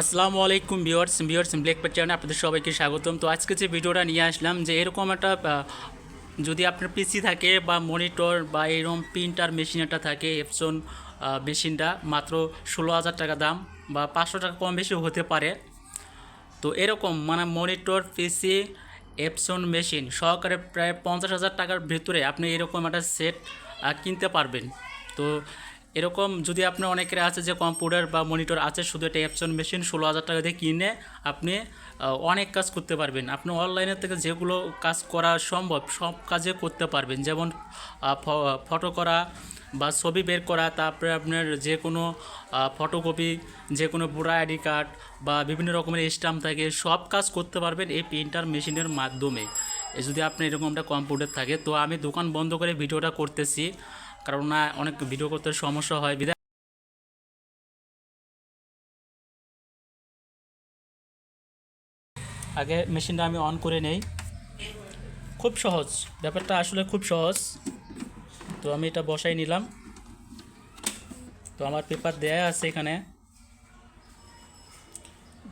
আসসালামু আলাইকুম viewers viewers, Blake পেট চ্যানেলে আপনাদের সবাইকে স্বাগতম। তো আজকে যে ভিডিওটা নিয়ে আসলাম, যে এরকম একটা যদি আপনার পিসি থাকে বা মনিটর বা এরকম প্রিন্টার মেশিন একটা থাকে এপসন মেশিনটা, মাত্র ষোলো হাজার টাকা দাম বা পাঁচশো টাকা কম বেশি হতে পারে। তো এরকম মানে মনিটর পিসি এপসন মেশিন সহকারে প্রায় পঞ্চাশ হাজার টাকার ভিতরে আপনি এরকম একটা সেট কিনতে পারবেন। তো এরকম যদি আপনার অনেকের আছে যে কম্পিউটার বা মনিটর আছে, শুধু একটা এপসন মেশিন ষোলো হাজার টাকা দিয়ে কিনে আপনি অনেক কাজ করতে পারবেন। আপনি অনলাইনের থেকে যেগুলো কাজ করা সম্ভব, সব কাজে করতে পারবেন। যেমন ফটো করা বা ছবি বের করা, তারপরে আপনার যে কোনো ফটোকপি যে কোনো বুড়া আইডি কার্ড বা বিভিন্ন রকমের স্টাম্প থাকে, সব কাজ করতে পারবেন এই প্রিন্টার মেশিনের মাধ্যমে। যদি আপনি এরকম একটা কম্পিউটার থাকে, তো আমি দোকান বন্ধ করে ভিডিওটা করতেছি। কারণ না, অনেক ভিডিও করতে সমস্যা হয়। বিধায় আগে মেশিনটা আমি অন করে নেই। খুব সহজ। ব্যাপারটা আসলে খুব সহজ। তো আমি এটা বসাই নিলাম। তো আমার পেপার দেয়া আছে এখানে।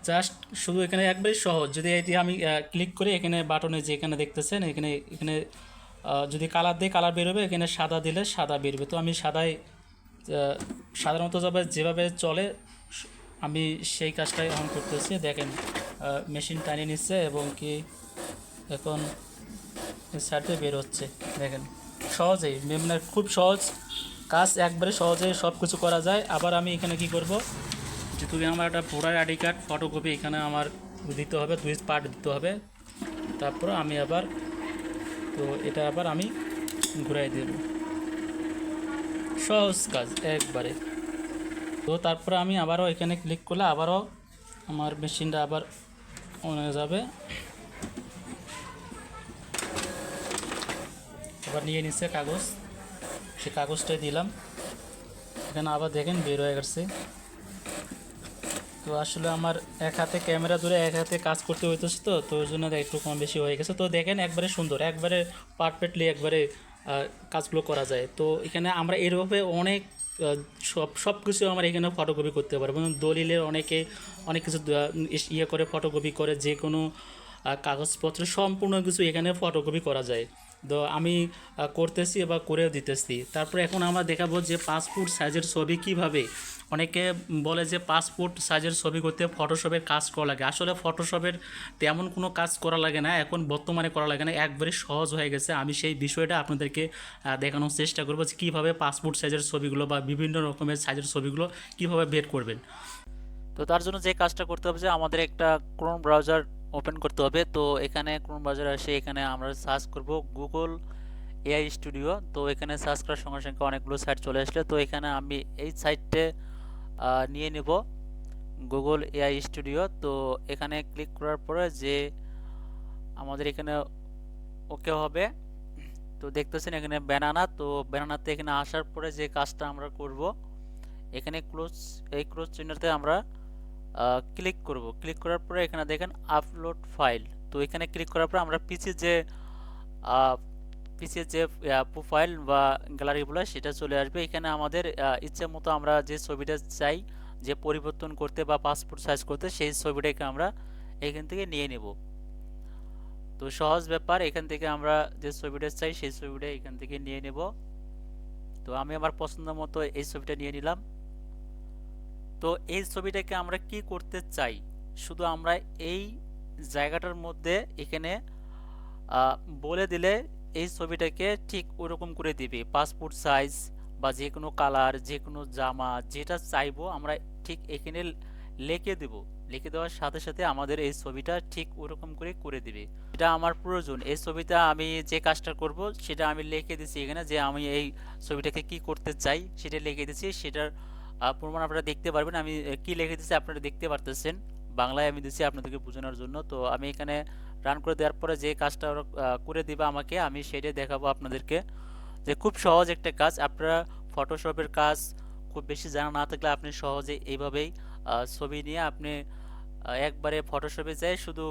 জাস্ট শুধু এখানে একবারই সহজ। যদি এটি আমি ক্লিক করে, এখানে বাটনে যে এখানে দেখতেছেন, এখানে এখানে যদি কালার দিয়ে, কালার বেরোবে এখানে সাদা দিলে সাদা বেরোবে তো আমি সাদাই সাধারণত যাবে, যেভাবে চলে, আমি সেই কাজটাই এখন করতেছি। দেখেন মেশিন টানিয়ে নিচ্ছে এবং কি এখন সাইডে বের হচ্ছে। দেখেন, সহজেই মানে খুব সহজ কাজ, একবারে সহজে সব কিছু করা যায়। আবার আমি এখানে কি করব? যেহেতু আমার একটা ভোটার আইডি কার্ড, ফটোকপি এখানে আমার দিতে হবে, দুই পার্ট দিতে হবে। তারপর আমি আবার তো এটা আবার আমি ঘুরাই দেব। সহজ কাজ, একবারে। তো তারপরে আমি আবারও এখানে ক্লিক করলে আবারও আমার মেশিনটা আবার অন হয়ে যাবে। এবার নিয়ে নিচ্ছে কাগজ। সে কাগজটাই দিলাম। এখানে আবার দেখেন বের হয়ে গেছে। তো আসলে আমার এক হাতে ক্যামেরা ধরে এক হাতে কাজ করতে হইতেছে তো তো ওই জন্য একটু কম বেশি হয়ে গেছে। তো দেখেন একবারে সুন্দর, একবারে পারফেক্টলি একবারে কাজগুলো করা যায়। তো এখানে আমরা এরভাবে অনেক সব সব কিছু আমরা এখানে ফটোকপি করতে পারব। দলিলের অনেকে অনেক কিছু ইয়ে করে ফটোকপি করে যে কোনো কাগজপত্র সম্পূর্ণ কিছু এখানে ফটোকপি করা যায়। তো আমি করতেছি বা করেও দিতেছি। তারপরে এখন আমরা দেখাবো যে পাসপোর্ট সাইজের ছবি কীভাবে। অনেকে বলে যে পাসপোর্ট সাইজের ছবি করতে ফটোশপের কাজ করা লাগে। আসলে ফটোশপের তেমন কোনো কাজ করা লাগে না। এখন বর্তমানে করা লাগে না। একবারে সহজ হয়ে গেছে। আমি সেই বিষয়টা আপনাদেরকে দেখানোর চেষ্টা করব যে কীভাবে পাসপোর্ট সাইজের ছবিগুলো বা বিভিন্ন রকমের সাইজের ছবিগুলো কীভাবে বের করবেন। তো তার জন্য যে কাজটা করতে হবে যে আমাদের একটা ক্রোম ব্রাউজার ওপেন করতে হবে। তো এখানে ক্রোম ব্রাউজার আসে এখানে আমরা সার্চ করব গুগল এআই স্টুডিও তো এখানে সার্চ করার সঙ্গে সঙ্গে অনেকগুলো সাইট চলে আসলে। তো এখানে আমি এই সাইটে নিয়ে নেব গুগল এআই স্টুডিও তো এখানে ক্লিক করার পরে যে আমাদের এখানে ওকে হবে। তো দেখতেছেন এখানে ব্যানানা তো ব্যানানাতে এখানে আসার পরে যে কাজটা আমরা করব, এখানে ক্লোজ এই ক্লোজ চিহ্নতে আমরা ক্লিক করব। ক্লিক করার পরে এখানে দেখেন আপলোড ফাইল তো এখানে ক্লিক করার পরে আমরা পিসি যে পিসির যে প্রোফাইল বা গ্যালারিগুলো সেটা চলে আসবে। এখানে আমাদের ইচ্ছে মতো আমরা যে ছবিটা চাই, যে পরিবর্তন করতে বা পাসপোর্ট সাইজ করতে, সেই ছবিটাকে আমরা এখান থেকে নিয়ে নেব। তো সহজ ব্যাপার, এখান থেকে আমরা যে ছবিটা চাই, সেই ছবিটা এখান থেকে নিয়ে নেব। তো আমি আমার পছন্দ মতো এই ছবিটা নিয়ে নিলাম। তো এই ছবিটাকে আমরা কি করতে চাই? শুধু আমরা এই জায়গাটার মধ্যে এখানে বলে দিলে এই ছবিটাকে ঠিক ওরকম করে দিবে। পাসপোর্ট সাইজ বা যে কোনো কালার যে কোনো জামা, যেটা চাইব আমরা ঠিক এখানে লিখে দেব। লিখে দেওয়ার সাথে সাথে আমাদের এই ছবিটা ঠিক ওরকম করে করে দিবে। এটা আমার প্রয়োজন। এই ছবিটা আমি যে কাজটা করব সেটা আমি লিখে দিচ্ছি এখানে যে আমি এই ছবিটাকে কি করতে চাই সেটা লিখে দিচ্ছি সেটার প্রমাণ আপনারা দেখতে পারবেন। আমি কি লিখে দিচ্ছি আপনারা দেখতে পারতেছেন। বাংলায় আমি দিচ্ছি আপনাদেরকে বোঝানোর জন্য। তো আমি এখানে রান করে দেওয়ার পরে যে কাজটা করে দিবে আমাকে, আমি সেটাই দেখাবো আপনাদেরকে। যে খুব সহজ একটা কাজ। আপনারা ফটোশপের কাজ খুব বেশি জানা না থাকলে আপনি সহজে এইভাবেই ছবি নিয়ে আপনি একবারে ফটোশপে যাই, শুধু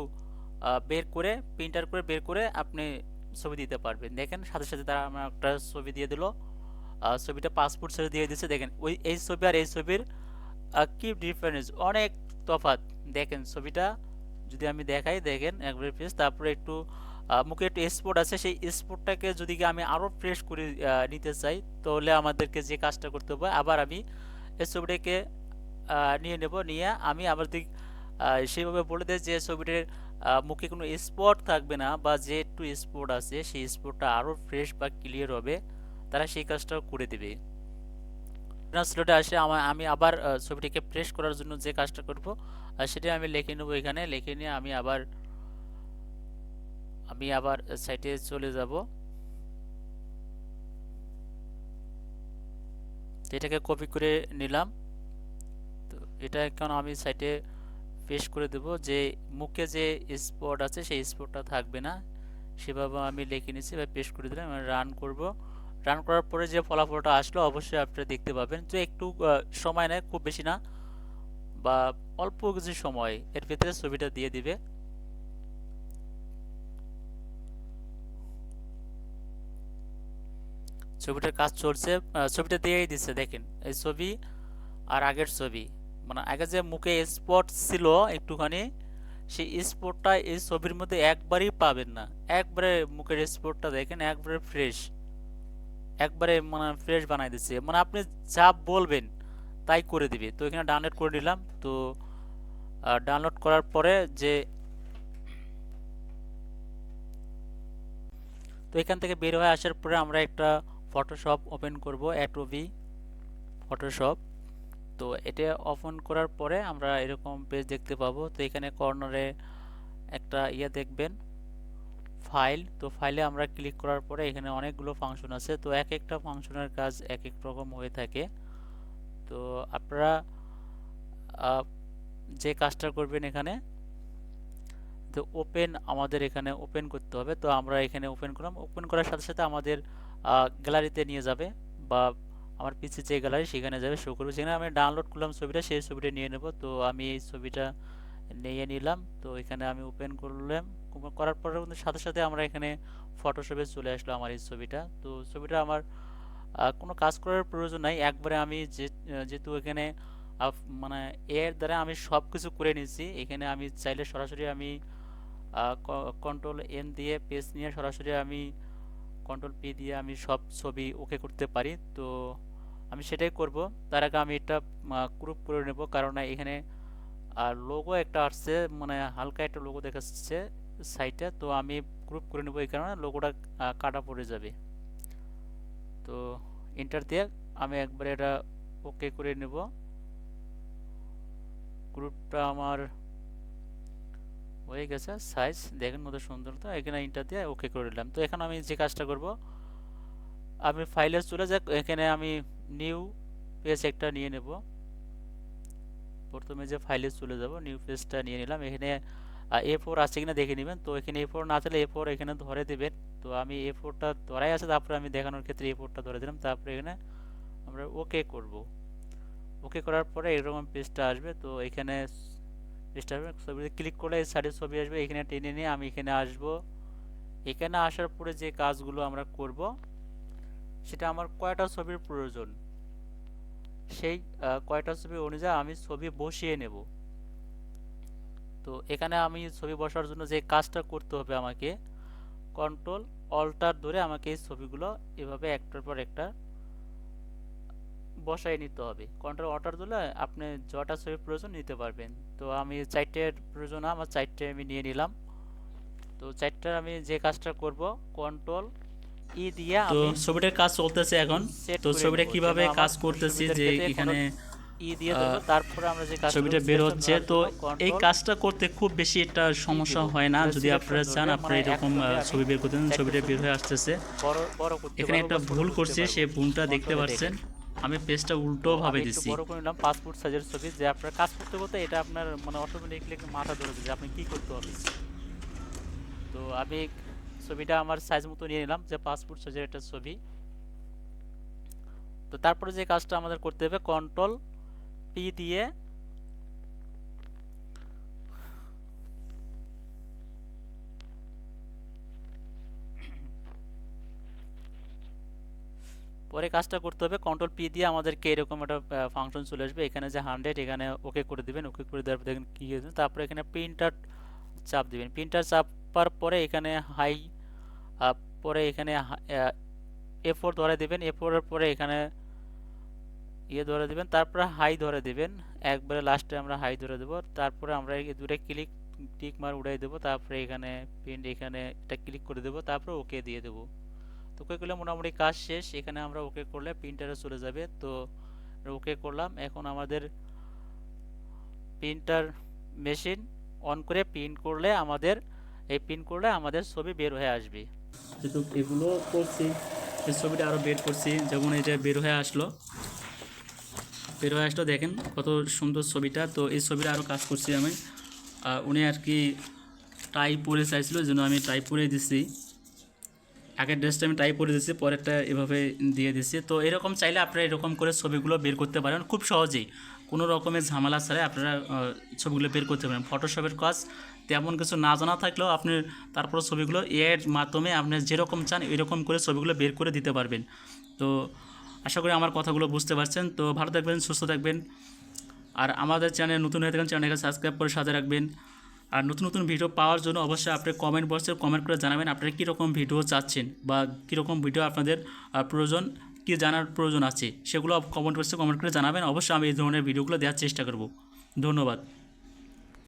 বের করে প্রিন্টার করে বের করে আপনি ছবি দিতে পারবেন। দেখেন, সাথে সাথে তারা আমার একটা ছবি দিয়ে দিল। ছবিটা পাসপোর্ট সাইজ দিয়ে দিচ্ছে দেখেন, ওই এই ছবি আর এই ছবির কি ডিফারেন্স অনেক তফাৎ। দেখেন ছবিটা, যদি আমি দেখাই, দেখেন একবারে ফ্রেশ তারপরে একটু মুখে একটু স্পট আছে। সেই স্পটটাকে যদি আমি আরও ফ্রেশ করে নিতে চাই, তাহলে আমাদেরকে যে কাজটা করতে হবে, আবার আমি এই ছবিটাকে নিয়ে নেব। নিয়ে আমি আবার দিক সেইভাবে বলে দেয় যে ছবিটির মুখে কোনো স্পট থাকবে না, বা যে একটু স্পট আছে, সেই স্পটটা আরও ফ্রেশ বা ক্লিয়ার হবে। তারা সেই কাজটা করে দেবে। ট্রান্সলেটে আসে আমার আমি আবার ছবিটিকে ফ্রেশ করার জন্য যে কাজটা করব সেটা আমি লিখে নেব এখানে। লিখে নিয়ে আমি আবার আমি আবার সাইটে চলে যাব। এটাকে কপি করে নিলাম। তো এটা এখন আমি সাইটে পেস্ট করে দেব যে, মুখে যে স্পট আছে, সেই স্পটটা থাকবে না। সেভাবে আমি লিখে নিচ্ছি বা পেস্ট করে দিলাম রান করব। রান করার পরে যে ফলাফলটা আসলো, অবশ্যই আপনারা দেখতে পাবেন। তো একটু সময় নেয়, খুব বেশি না। বা অল্প কিছু সময় এর ভিতরে ছবিটা দিয়ে দিবে। ছবিটার কাজ চলছে ছবিটা দিয়েই দিচ্ছে, দেখেন। এই ছবি আর আগের ছবি। মানে আগে যে মুখে স্পট ছিল একটুখানি, সেই স্পটটা এই ছবির মধ্যে একবারই পাবেন না। একবারে মুখের স্পটটা দেখেন, একবারে ফ্রেশ একবারে মানে ফ্রেশ বানাই দিচ্ছে। মানে আপনি যা বলবেন তাই করে দিবে। তো এখানে ডাউনলোড করে নিলাম। তো ডাউনলোড করার পরে যে, তো এখান থেকে বের হয়ে আসার পরে আমরা একটা ফটোশপ ওপেন করব অ্যাটোবি ফটোশপ তো এটা ওপেন করার পরে আমরা এরকম পেজ দেখতে পাবো। তো এখানে কর্নারে একটা ইয়ে দেখবেন। ফাইল তো ফাইলে আমরা ক্লিক করার পরে এখানে অনেকগুলো ফাংশন আছে। তো এক একটা ফাংশনের কাজ এক এক রকম হয়ে থাকে। তো আপনারা যে কাজটা করবেন এখানে, তো ওপেন আমাদের এখানে ওপেন করতে হবে। তো আমরা এখানে ওপেন করলাম। ওপেন করার সাথে সাথে আমাদের গ্যালারিতে নিয়ে যাবে বা আমার পিছিয়ে যে গ্যালারি সেখানে যাবে শো করবে। সেখানে আমি ডাউনলোড করলাম ছবিটা, সেই ছবিটা নিয়ে নেব। তো আমি এই ছবিটা নিয়ে নিলাম। তো এখানে আমি ওপেন করলাম। করার পরে কিন্তু সাথে সাথে আমরা এখানে ফটোশপে চলে আসলো আমার এই ছবিটা। তো ছবিটা আমার কোনো কাজ করার প্রয়োজন নাই। একবারে আমি যে যেহেতু এখানে মানে এর দ্বারা আমি সব কিছু করে নিয়েছি, এখানে আমি চাইলে সরাসরি আমি কন্ট্রোল এন দিয়ে পেজ নিয়ে সরাসরি আমি কন্ট্রোল পি দিয়ে আমি সব ছবি ওকে করতে পারি। তো আমি সেটাই করব। তার আগে আমি এটা গ্রুপ করে নেব। কারণ এখানে আর লোগো একটা আসছে মানে হালকা একটা লোগো দেখাচ্ছে। সাইটে তো আমি গ্রুপ করে নেব এই কারণে লোগোটা কাটা পড়ে যাবে। তো এন্টার দিয়ে আমি একবারে এটা ওকে করে নেব। গ্রুপটা আমার হয়ে গেছে সাইজ দেখেন মতো সুন্দর তো, এখানে ইন্টার দিয়ে ওকে করে নিলাম। তো এখন আমি যে কাজটা করব, আমি ফাইলে চলে যাক, এখানে আমি নিউ পেজ একটা নিয়ে নেব। প্রথমে যে ফাইলে চলে যাব নিউ পেজটা নিয়ে নিলাম। এখানে এ ফোর আছে কিনা দেখে নেবেন। তো এখানে এ ফোর না থাকলে এ ফোর এখানে ধরে দেবেন। তো আমি এ ফোরটা ধরাই আছে, তারপরে আমি দেখানোর ক্ষেত্রে এ ফোরটা ধরে দিলাম। তারপরে এখানে আমরা ওকে করব। ওকে করার পরে এরকম পেজটা আসবে। তো এখানে পেজটা আসবে, ছবিতে ক্লিক করলে এই সাইডে ছবি আসবে। এখানে টেনে নিয়ে আমি এখানে আসব। এখানে আসার পরে যে কাজগুলো আমরা করব, সেটা আমার কয়টা ছবির প্রয়োজন? সেই কয়টা ছবি অনুযায়ী আমি ছবি বসিয়ে নেব। তো এখানে আমি ছবি বসার জন্য যে কাজটা করতে হবে আমাকে কন্ট্রোল অল্টার ধরে আমাকে এই ছবিগুলো এভাবে একটার পর একটা বসাই নিতে হবে। কন্ট্রোল অল্টার দিলে আপনি যটা ছবি প্রয়োজন নিতে পারবেন। তো আমি চারটের প্রয়োজন আমার চারটে আমি নিয়ে নিলাম। তো চারটার আমি যে কাজটা করব কন্ট্রোল ই দিয়ে তো ছবিটার কাজ চলতেছে এখন। তো ছবিটা কীভাবে কাজ করতেছি যে এখানে ই দিয়ে দেবো তারপরে আমরা যে কাজ ছবিটা বের হচ্ছে। তো এই কাজটা করতে খুব বেশি একটা সমস্যা হয় না। যদি আপনারা চান আপনারা মানে এরকম ছবি বের করতে ছবিটা বের হয়ে আসতেছে। এখানে একটা ভুল করছি সেই ভুলটা দেখতে পাচ্ছেন আমি পেজটা উল্টো ভাবে দিচ্ছি বড় করে নিলাম পাসপোর্ট সাইজের ছবি। যে আপনার কাজ করতে করতে এটা আপনার মানে অটোমেটিকলি মাথা ধরে যে আপনি কি করতে হবে। তো আমি ছবিটা আমার সাইজ মতো নিয়ে নিলাম যে পাসপোর্ট সাইজের একটা ছবি। তো তারপরে যে কাজটা আমাদের করতে হবে কন্ট্রোল পি দিয়ে পরে কাজটা করতে হবে কন্ট্রোল পি দিয়ে আমাদেরকে এরকম একটা ফাংশন চলে আসবে। এখানে যে হান্ড্রেড এখানে ওকে করে দিবেন। ওকে করে দেওয়ার পর দেখেন কী হয়েছে। তারপরে এখানে প্রিন্টার চাপ দিবেন। প্রিন্টার চাপার পরে এখানে হাই পরে এখানে এ ফোর ধরে দেবেন। এ ফোরের পরে এখানে ইয়ে ধরে দিবেন, তারপরে হাই ধরে দিবেন। একবারে লাস্টে আমরা হাই ধরে দেবো। তারপরে আমরা এই দূরে ক্লিক টিক মার উড়াই দেবো। তারপরে এখানে প্রিন্ট এখানে এটা ক্লিক করে দেবো। তারপরে ওকে দিয়ে দেবো। তো ওকে করলে মোটামুটি কাজ শেষ। এখানে আমরা ওকে করলে প্রিন্টারে চলে যাবে। তো ওকে করলাম। এখন আমাদের প্রিন্টার মেশিন অন করে প্রিন্ট করলে আমাদের, এই প্রিন্ট করলে আমাদের ছবি বের হয়ে আসবে। যেহেতু এগুলো করছি, এই ছবিটা আরও বের করছি। যেমন এটা বের হয়ে আসলো। আসলো, দেখেন কত সুন্দর ছবিটা। তো এই ছবিটা আরও কাজ করছি আমি। উনি আর কি টাই পরে চাইছিল যেন আমি টাই পরে দিছি। আগের ড্রেসটা আমি টাই পরে দিচ্ছি পরেরটা এভাবে দিয়ে দিচ্ছি তো এরকম চাইলে আপনারা এরকম করে ছবিগুলো বের করতে পারেন। খুব সহজেই। কোনো রকমের ঝামেলা ছাড়াই আপনারা ছবিগুলো বের করতে পারেন। ফটোশপের কাজ, তেমন কিছু না জানা থাকলেও আপনি তারপর ছবিগুলো এর মাধ্যমে আপনি যেরকম চান, এরকম করে ছবিগুলো বের করে দিতে পারবেন। তো আশা করি আমার কথাগুলো বুঝতে পারছেন। তো ভালো থাকবেন, সুস্থ থাকবেন। আর আমাদের চ্যানেল নতুন হয়ে থাকেন চ্যানেলকে সাবস্ক্রাইব করে সাথে রাখবেন। আর নতুন নতুন ভিডিও পাওয়ার জন্য অবশ্যই আপনি কমেন্ট বক্সে কমেন্ট করে জানাবেন আপনারা কীরকম ভিডিও চাচ্ছেন বা কীরকম ভিডিও আপনাদের প্রয়োজন, কী জানার প্রয়োজন আছে। সেগুলো কমেন্ট বক্সে কমেন্ট করে জানাবেন। অবশ্যই আমি এই ধরনের ভিডিওগুলো দেওয়ার চেষ্টা করব। ধন্যবাদ।